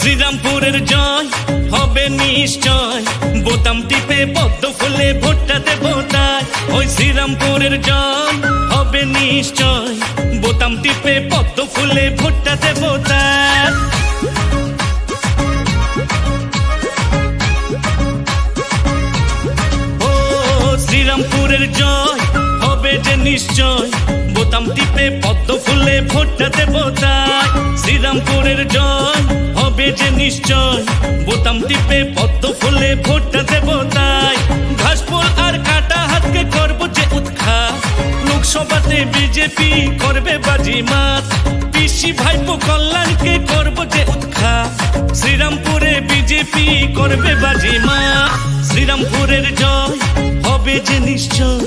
শ্রীরামপুরের জয় হবে নিশ্চয়। বোতাম টিপে পদ্ম ফুলে ভোটটা দেব তাই। ওই শ্রীরামপুরের জয় হবে নিশ্চয়। বোতাম টিপে পদ্ম ফুলে ভোটটা দেব তাই। ও শ্রীরামপুরের জয় হবে যে নিশ্চয়। বোতাম টিপে পদ্ম ফুলে ভোটটা দেব তাই। শ্রীরামপুরের জয় নিশ্চয়। বোতাম টিপে পদ্ম ফুলে ভোটটা দেব তাই। ঘাসফুল আর কাটা হাতকে করব যে উৎখা লোকসভাতে বিজেপি করবে বাজি মাত। পিসি ভাইপো কল্যাণকে করব যে উৎখা শ্রীরামপুরে বিজেপি করবে বাজি মা শ্রীরামপুরের জয় হবে যে নিশ্চয়।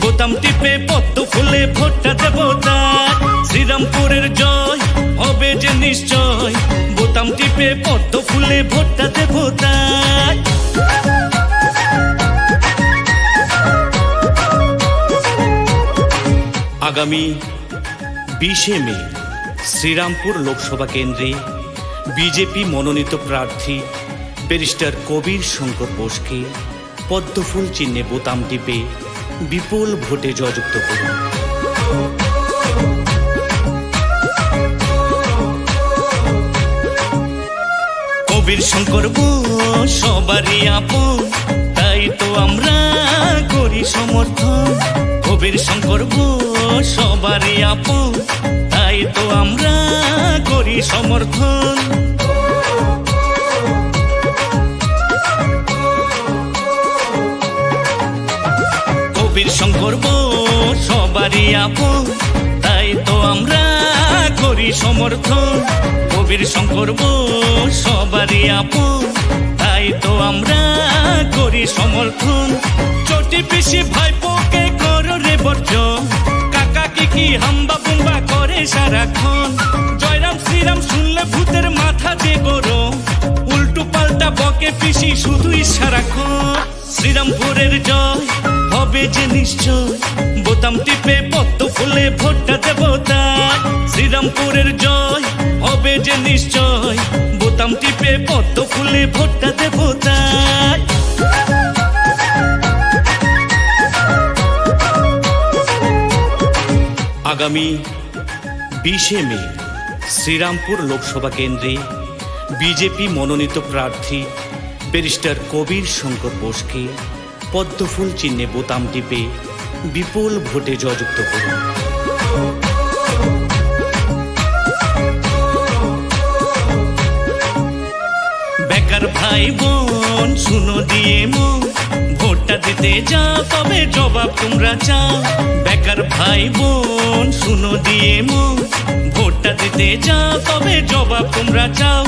বোতাম টিপে পদ্ম ফুলে ভোটটা দেব তাই। শ্রীরামপুরের জয় হবে যে নিশ্চয়। বোতাম টিপে পদ্ম ফুলে ভোটটা দেব আগামী বিশে মে, শ্রীরামপুর লোকসভা কেন্দ্রে বিজেপি মনোনীত প্রার্থী ব্যারিস্টার কবির শঙ্কর বোসকে পদ্মফুল চিহ্নে বোতাম টিপে বিপুল ভোটে জয়যুক্ত করুন। কবির শঙ্কর সবারই আপন। তাই তো আমরা করি সমর্থন। কবির শঙ্কর সবারই আপন। তাই তো আমরা করি সমর্থন। কবির শঙ্কর সবারই আপন। তাই তো আমরা করি সমর্থন, কবির শঙ্কর সবারই আপন। তাই তো আমরা করি সমর্থন। চটি পিসি ভাইপোকে করো রে বর্জন। কাকা কি হাম্বা বুম্বা করে সারাক্ষণ। জয়রাম শ্রীরাম শুনলে ভূতের মাথা যে গরম। উল্টু পাল্টা বকে পিসি শুধুই সারাক্ষণ। শ্রীরামপুরের জয়। হবে যে নিশ্চয়। বোতাম টিপে পদ্ম ফুলে ভোটটা দেব তাই শ্রীরামপুরের জয় হবে যে নিশ্চয়। বোতাম টিপে পদ্ম ফুলে ভোটটা দেব তাই আগামী বিশে মে শ্রীরামপুর লোকসভা কেন্দ্রে বিজেপি মনোনীত প্রার্থী ব্যারিস্টার কবির শঙ্কর বোসকে পদ্মফুল চিহ্নে বোতাম টিপে বিপুল ভোটে জয়যুক্ত করুন। বেকার ভাই বোন, শুনো দিয়ে মন। ভোটটা দিতে যাও তবে জবাব তোমরা চাও বেকার ভাই বোন, শুনো দিয়ে মন। ভোটটা দিতে যাও তবে জবাব তোমরা চাও।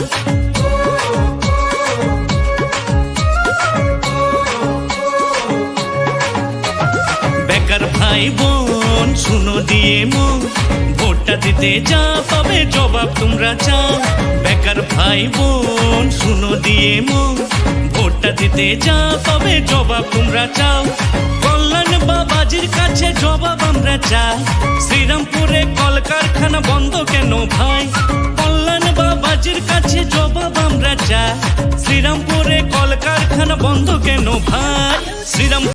ভাই বোন, শুনো দিয়ে মন। ভোটটা দিতে যাও তবে জবাব তোমরা চাও। বেকার ভাই বোন, শুনো দিয়ে মন। ভোটটা দিতে যাও তবে জবাব তোমরা চাও। কল্যাণ বাবাজির কাছে জবাব আমরা চাই। শ্রীরামপুরে কলকারখানা বন্ধ কেন ভাই? কল্যাণ বাবাজির কাছে জবাব আমরা চাই। শ্রীরামপুরে কলকারখানা বন্ধ কেন ভাই? শ্রীরাম